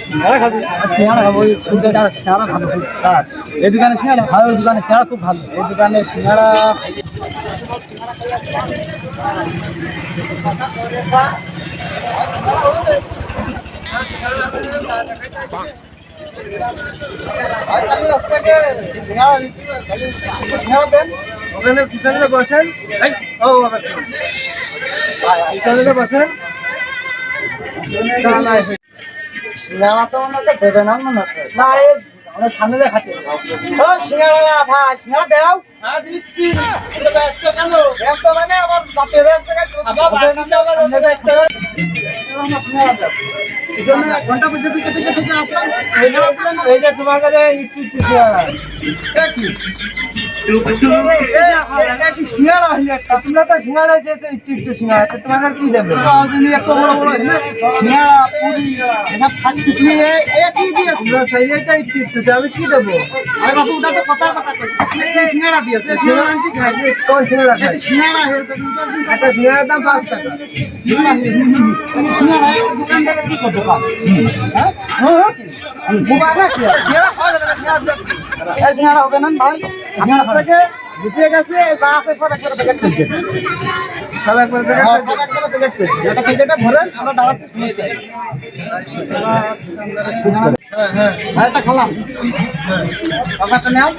সিঙ্গাড়া খাব সিঙ্গাড়া ভালো এই দোকানে ভালো দোকানে সিঙ্গাড়া খুব ভালো এই দোকানে ওখানে পিছনে বসেন আবার? পিছনে বসেন না, না, তো মনে হচ্ছে দেবে না মনে হচ্ছে না আমাদের সামনে দিয়ে খাতে ও সিঙ্গাড়া না ভাই সিঙ্গাড়া দাও হ্যাঁ দিচ্ছি ব্যস্ত কেন ব্যস্ত মানে আবার যাতে ব্যস্ত ঘণ্টা কেটে থেকে আসলাম। এই যে তোমার কাছে একটু একটু কি? তোমরা তো সিঙ্গাড়া চেয়েছো একটু একটু সিঙ্গাড়া তো তোমার কি দেবে? এত বড় বড় সিঙ্গাড়া পুরি এসব খাচ্ছি তুমি একই দিয়েছ সেইটা একটু একটু আমি কি দেবো? আরে বাবু ওটা তো কথার কথা কইছি। সিঙ্গাড়া দিয়েছ সিঙ্গাড়া আনছি খাই। কোন সিঙ্গাড়া? খাই সিঙ্গাড়া একটা সিঙ্গাড়ার দাম পাঁচ টাকা। সিঙ্গাড়া সিঙ্গাড়া দোকানদারের কি করব হ্যাঁ? হ্যাঁ সিঙ্গাড়া খাওয়া যাবে না সিঙ্গাড়া হবে না ভাই। আমার থেকে গুছিয়ে গেছে যা আছে সব একবার প্যাকেট থেকে সব একবার প্যাকেট একবার এটা প্যাকেটে ভরেন আমরা দাঁড়াতে শুনে হ্যাঁ হ্যাঁ। এটা খেলাম। কথাটা নাও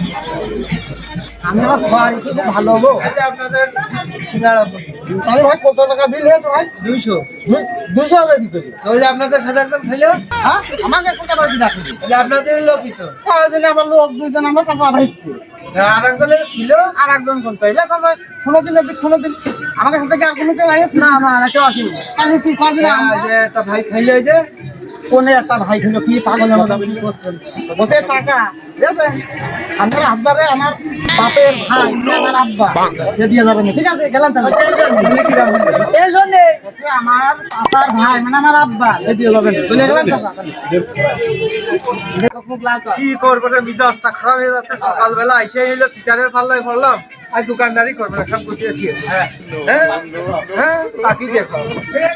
আমি খুব ভালো হব আপনাদের সিঙ্গাড়া তাহলে ভাই কত টাকা বিল হয়েছে ভাই? দুইশো। দুইশো হবে কি আপনাদের সাথে একদম খেলো হ্যাঁ? আমাকে বাড়ি আপনাদের লোকই তো। কয়জনে আমার লোক? দুইজন আমরা চাচা ভাই। আর একজনে ছিল। আর একজন কোন তো এটা চাচা শোনো দিন শোনো দিন। আমাদের সাথে কি আর কোনো কেউ আইস না না না কেউ আসেনি। তাহলে তুই কদিন যে একটা ভাই খাইলে যে কোনে একটা ভাই ছিল কি পাগলের মতো আপনি করছেন বসে টাকা। আমার আব্বারে আমার বাপের ভাই মানে আমার আব্বা সে দিয়ে যাবেন ঠিক আছে গেলাম তাহলে। টেনশন নেই আমার চাচার ভাই মানে আমার আব্বা সে দিয়ে যাবেন চলে গেলাম কি করব মিজাজটা খারাপ হয়ে যাচ্ছে। সকালবেলা এসে হইল থিটারের পাল্লায় পড়লাম। আর দোকানদারি করব না সব গুছিয়ে দিয়ে। হ্যাঁ। হ্যাঁ? বাকি দেখো। হ্যাঁ?